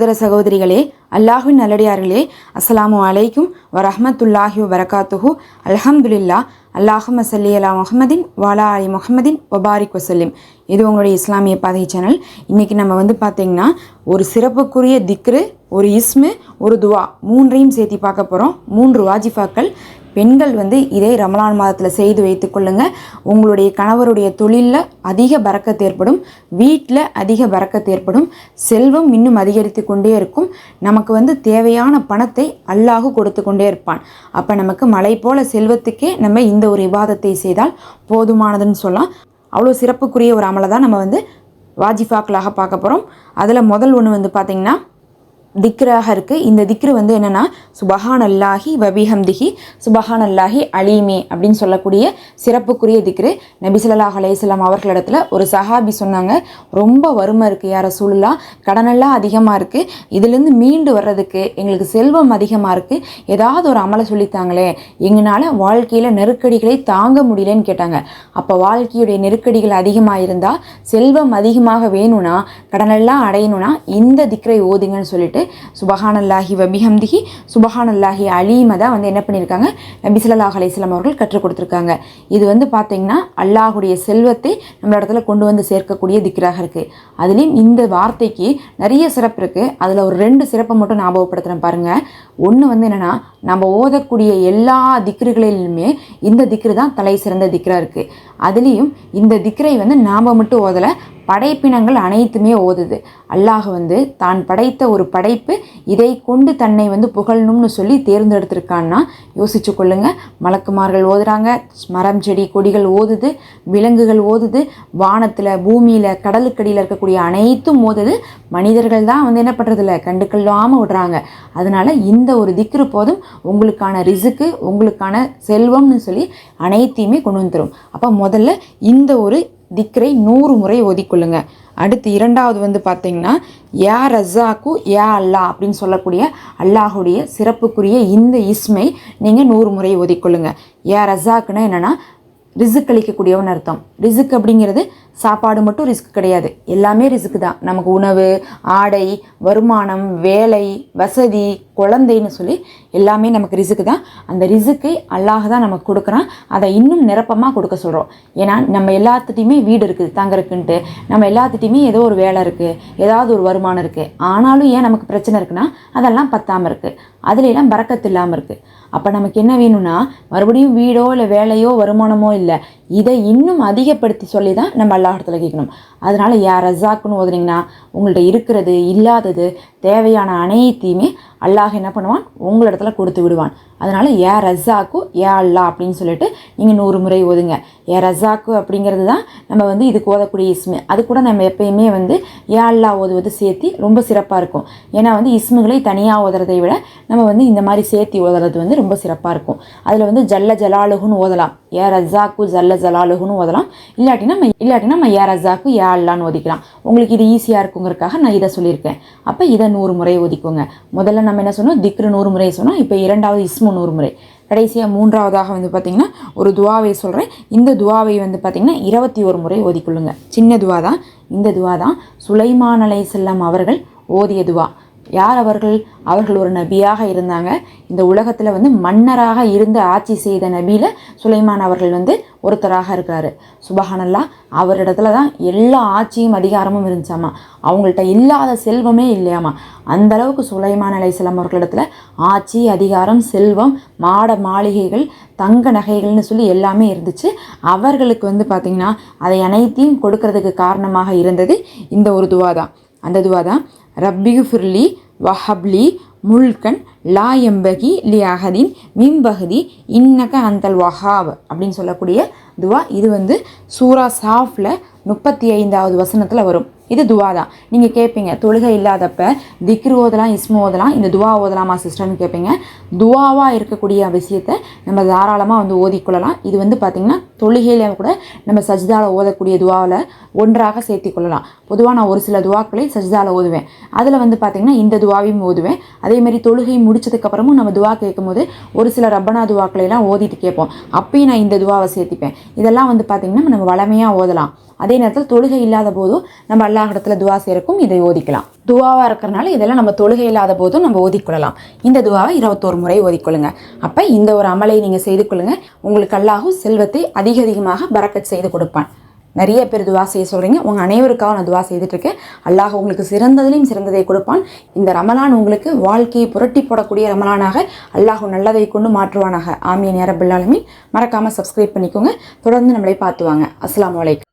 சகோதர சகோதரிகளே அல்லாஹின் நல்லடியார்களே அஸ்ஸலாமு அலைக்கும் வரஹமத்துல்லாஹி வரகாத்துஹு அல்ஹம்துலில்லா அல்லாஹும சல்லி அலா முஹம்மதின் வாலா அலி முகமதின் ஒபாரிக் வசல்லிம். இது உங்களுடைய இஸ்லாமிய பாதை சேனல். இன்றைக்கி நம்ம வந்து பார்த்திங்கன்னா ஒரு சிறப்புக்குரிய திக்ரு ஒரு இஸ்மு ஒரு துவா மூன்றையும் சேர்த்து பார்க்க போகிறோம் மூன்று வாஜிஃபாக்கள். பெண்கள் வந்து இதே ரமலான் மாதத்தில் செய்து வைத்துக்கொள்ளுங்க உங்களுடைய கணவருடைய தொழிலில் அதிக பறக்கத்து ஏற்படும். வீட்டில் அதிக பறக்கத்து ஏற்படும். செல்வம் இன்னும் அதிகரித்து கொண்டே இருக்கும். நமக்கு வந்து தேவையான பணத்தை அல்லாஹு கொடுத்து கொண்டே இருப்பான். அப்போ நமக்கு மலை போல செல்வத்துக்கே நம்ம இந்த ஒரு விவாதத்தை செய்தால் போதுமானதுன்னு சொல்லலாம். அவ்வளோ சிறப்புக்குரிய ஒரு அமலை தான் நம்ம வந்து வாஜிஃபாக்களாக பார்க்க போகிறோம் அதில் முதல் ஒன்று வந்து பார்த்திங்கன்னா திக்ராக இருக்குது இந்த திக்ரு வந்து என்னென்னா சுபஹான் அல்லாஹி வபிஹம்திஹி சுபஹான் அல்லாஹி அலீமே அப்படின்னு சொல்லக்கூடிய சிறப்புக்குரிய திக்ரு. நபிசல்லாஹ் அலையம் அவர்களிடத்துல ஒரு சஹாபி சொன்னாங்க ரொம்ப வறுமை இருக்குது யார சூழலாம் கடனெல்லாம் அதிகமாக இருக்குது இதுலேருந்து மீண்டு வர்றதுக்கு எங்களுக்கு செல்வம் அதிகமாக இருக்குது ஏதாவது ஒரு அமலை சொல்லித்தாங்களே எங்களால் வாழ்க்கையில் நெருக்கடிகளை தாங்க முடியலன்னு கேட்டாங்க. அப்போ வாழ்க்கையுடைய நெருக்கடிகள் அதிகமாக இருந்தால் செல்வம் அதிகமாக வேணும்னா கடனெல்லாம் அடையணும்னா இந்த திக்ரை ஓதுங்கன்னு சொல்லிட்டு சுபஹானல்லாஹி வபிஹம்திஹி சுபஹானல்லாஹி அலீமை தான் வந்து என்ன பண்ணியிருக்காங்க? நபி ஸல்லல்லாஹு அவர்கள் கற்றுக் கொடுத்துருக்காங்க. இது வந்து பார்த்தீங்கன்னா அல்லாஹுடைய செல்வத்தை நம்ம இடத்துல கொண்டு வந்து சேர்க்கக்கூடிய திக்ராக இருக்குது அதுலேயும் இந்த வார்த்தைக்கு நிறைய சிறப்பு இருக்குது அதில் ஒரு ரெண்டு சிறப்பை மட்டும் ஞாபகப்படுத்துகிறேன் பாருங்கள் ஒன்று வந்து என்னென்னா நம்ம ஓதக்கூடிய எல்லா திக்ருகளிலுமே இந்த திக்ரு தான் தலை சிறந்த திக்ரா இருக்குது அதுலேயும் இந்த திக்ரை வந்து நாம் மட்டும் ஓதலை படைப்பினங்கள் அனைத்துமே ஓதுது. அல்லாஹ் வந்து தான் படைத்த ஒரு படை படைப்பு இதை கொண்டு தன்னை வந்து புகழணும்னு சொல்லி தேர்ந்தெடுத்திருக்கான்னா யோசிச்சு கொள்ளுங்க. மலக்குமார்கள் ஓதுறாங்க. மரம் செடி கொடிகள் ஓதுது. விலங்குகள் ஓதுது. வானத்தில் பூமியில் கடலுக்கடியில் இருக்கக்கூடிய அனைத்தும் ஓதுது. மனிதர்கள் தான் வந்து என்ன பண்ணுறதில்ல கண்டுக்கொள்ளாமல் விடுறாங்க. அதனால் இந்த ஒரு திக்ரு போதும். உங்களுக்கான ரிசுக்கு உங்களுக்கான செல்வம்னு சொல்லி அனைத்தையுமே கொண்டு வந்துடும் அப்போ முதல்ல இந்த ஒரு திக்ரை நூறு முறை ஓதிக்கொள்ளுங்க. அடுத்து இரண்டாவது வந்து பார்த்தீங்கன்னா யா ரஸாக்கு யா அல்லா அப்படின்னு சொல்லக்கூடிய அல்லாஹுடைய சிறப்புக்குரிய இந்த இஸ்மை நீங்கள் நூறு முறை ஓதிக்கொள்ளுங்க. யா ரஸாக்குன்னா என்னென்னா ரிசுக் அளிக்கக்கூடியவன் அர்த்தம். ரிசுக் அப்படிங்கிறது சாப்பாடு மட்டும் ரிஸ்க் கிடையாது. எல்லாமே ரிஸ்க் தான். நமக்கு உணவு ஆடை வருமானம் வேலை வசதி குழந்தைன்னு சொல்லி எல்லாமே நமக்கு ரிசுக்கு தான். அந்த ரிசுக்கை அல்லாஹ் தான் நமக்கு கொடுக்குறான். அதை இன்னும் நிரப்பமாக கொடுக்க சொல்கிறோம் ஏன்னா நம்ம எல்லாத்துட்டையுமே வீடு இருக்குது தங்கறதுக்குன்ட்டு. நம்ம எல்லாத்துட்டையுமே ஏதோ ஒரு வேலை இருக்குது ஏதாவது ஒரு வருமானம் இருக்குது ஆனாலும் ஏன் நமக்கு பிரச்சனை இருக்குன்னா அதெல்லாம் பத்தாமல் இருக்குது அதுலெல்லாம் பறக்கத்து இல்லாமல் இருக்குது அப்போ நமக்கு என்ன வேணும்னா மறுபடியும் வீடோ இல்லை வேலையோ வருமானமோ இல்லை இதை இன்னும் அதிகப்படுத்தி சொல்லி தான் நம்ம இடத்துல கேட்கணும் அதனால் யார் ரஸாக்குன்னு ஓதுனீங்கன்னா உங்கள்ட்ட இருக்கிறது இல்லாதது தேவையான அனைத்தையுமே அல்லாஹ் என்ன பண்ணுவான்? உங்களிடத்துல கொடுத்து விடுவான். அதனால் ஏ ரஸாக்கு ஏ அல்லா அப்படின்னு சொல்லிட்டு நீங்கள் நூறு முறை ஓதுங்க. ஏ ரஸாக்கு அப்படிங்கிறது தான் நம்ம வந்து இதுக்கு ஓதக்கூடிய இஸ்மு. அது கூட நம்ம எப்பயுமே வந்து ஏ அல்லா ஓதுவது சேர்த்தி ரொம்ப சிறப்பாக இருக்கும். ஏன்னா வந்து இஸ்முகளை தனியாக ஓதுறதை விட நம்ம வந்து இந்த மாதிரி சேர்த்தி ஓதுறது வந்து ரொம்ப சிறப்பாக இருக்கும். அதில் வந்து ஜல்ல ஜலாலுகுன்னு ஓதலாம். ஏ ரஸாக்கு ஜல்ல ஜலாலுகுன்னு ஓதலாம். இல்லாட்டினா நம்ம இல்லாட்டினா நம்ம ஏ ரஸாக்கு ஏ அல்லான்னு ஓதிக்கலாம். உங்களுக்கு இது ஈஸியாக இருக்கும். இருக்குங்கிறதுக்காக நான் இதை சொல்லியிருக்கேன். அப்போ இதை நூறு முறை ஒதுக்கோங்க. முதல்ல நம்ம என்ன சொன்னோம்? திக்ரு நூறு முறை சொன்னோம். இப்போ இரண்டாவது இஸ்மு நூறு முறை. கடைசியாக மூன்றாவதாக வந்து பார்த்திங்கன்னா ஒரு துவாவை சொல்கிறேன் இந்த துவாவை வந்து பார்த்திங்கன்னா இருபத்தி ஒரு முறை ஓதிக்கொள்ளுங்க சின்ன துவா தான் இந்த துவா தான் சுலைமான் அலை செல்லம் அவர்கள் ஓதிய துவா. யார் அவர்கள்? அவர்கள் ஒரு நபியாக இருந்தாங்க. இந்த உலகத்தில் வந்து மன்னராக இருந்து ஆட்சி செய்த நபியில் சுலைமான் அவர்கள் வந்து ஒருத்தராக இருக்கிறாரு சுபஹானல்லா அவரிடத்துல தான் எல்லா ஆட்சியும் அதிகாரமும் இருந்துச்சாமா? அவங்கள்ட்ட இல்லாத செல்வமே இல்லையாமா? அந்த அளவுக்கு சுலைமான் அலைசலம் அவர்களிடத்துல ஆட்சி அதிகாரம் செல்வம் மாட மாளிகைகள் தங்க நகைகள்னு சொல்லி எல்லாமே இருந்துச்சு. அவர்களுக்கு வந்து பார்த்திங்கன்னா அதை அனைத்தையும் கொடுக்கறதுக்கு காரணமாக இருந்தது இந்த ஒரு துவா தான் அந்த துவா தான் ரப்பிகு ஃபிர்லி வஹப்லி முல்கன் லா எம்பகி லி அஹதின் மிம்பகதி இன்னக அந்தல் வஹாப் அப்படின்னு சொல்லக்கூடிய துவா. இது வந்து சூரா சாஃபில் முப்பத்தி ஐந்தாவது வசனத்தில் வரும். இது துவா தான். நீங்கள் கேட்பீங்க தொழுகை இல்லாதப்ப திக்ரு ஓதலாம் இஸ்மு ஓதலாம் இந்த துவா ஓதலாமா சிஸ்டர்னு கேட்பீங்க துவாவாக இருக்கக்கூடிய விஷயத்தை நம்ம தாராளமாக வந்து ஓதிக்கொள்ளலாம். இது வந்து பார்த்திங்கன்னா தொழுகையில் கூட நம்ம சஜிதாவில் ஓதக்கூடிய துவாவில் ஒன்றாக சேர்த்தி கொள்ளலாம் பொதுவாக நான் ஒரு சில துவாக்களை சஜிதாவில் ஓதுவேன். அதில் வந்து பார்த்திங்கன்னா இந்த துவாவையும் ஓதுவேன். அதேமாதிரி தொழுகை முடிச்சதுக்கப்புறமும் நம்ம துவா கேட்கும்போது ஒரு சில ரப்பனா துவாக்களை எல்லாம் ஓதிட்டு கேட்போம். அப்பயும் நான் இந்த துவாவை சேர்த்திப்பேன். இதெல்லாம் வந்து பார்த்திங்கன்னா நம்ம வளமையாக ஓதலாம். அதே நேரத்தில் தொழுகை இல்லாத போதும் நம்ம அல்லாஹ் இடத்துல துவா செய்யறக்கும் இதை ஓதிக்கலாம். துவாவாக இருக்கிறனால இதெல்லாம் நம்ம தொழுகை இல்லாத போதும் நம்ம ஓதிக்கொள்ளலாம். இந்த துவாவை இருபத்தோரு முறை ஓதிக்கொள்ளுங்க. அப்போ இந்த ஒரு அமலை நீங்கள் செய்து கொள்ளுங்க. உங்களுக்கு அல்லாஹும் செல்வத்தை அதிக அதிகமாக பறக்கச் செய்து கொடுப்பான். நிறைய பேர் துவா செய்ய சொல்கிறீங்க உங்கள் அனைவருக்காக நான் துவா செய்துட்ருக்கேன் அல்லாஹ் உங்களுக்கு சிறந்ததிலையும் சிறந்ததை கொடுப்பான். இந்த ரமலான் உங்களுக்கு வாழ்க்கையை புரட்டி போடக்கூடிய ரமலானாக அல்லாஹ் நல்லதை கொண்டு மாற்றுவானாக. ஆமியன் நேரபில்லாலுமே மறக்காமல் சப்ஸ்கிரைப் பண்ணிக்கோங்க. தொடர்ந்து நம்மளை பார்த்துவாங்க அஸ்லாம் அலைக்கும்.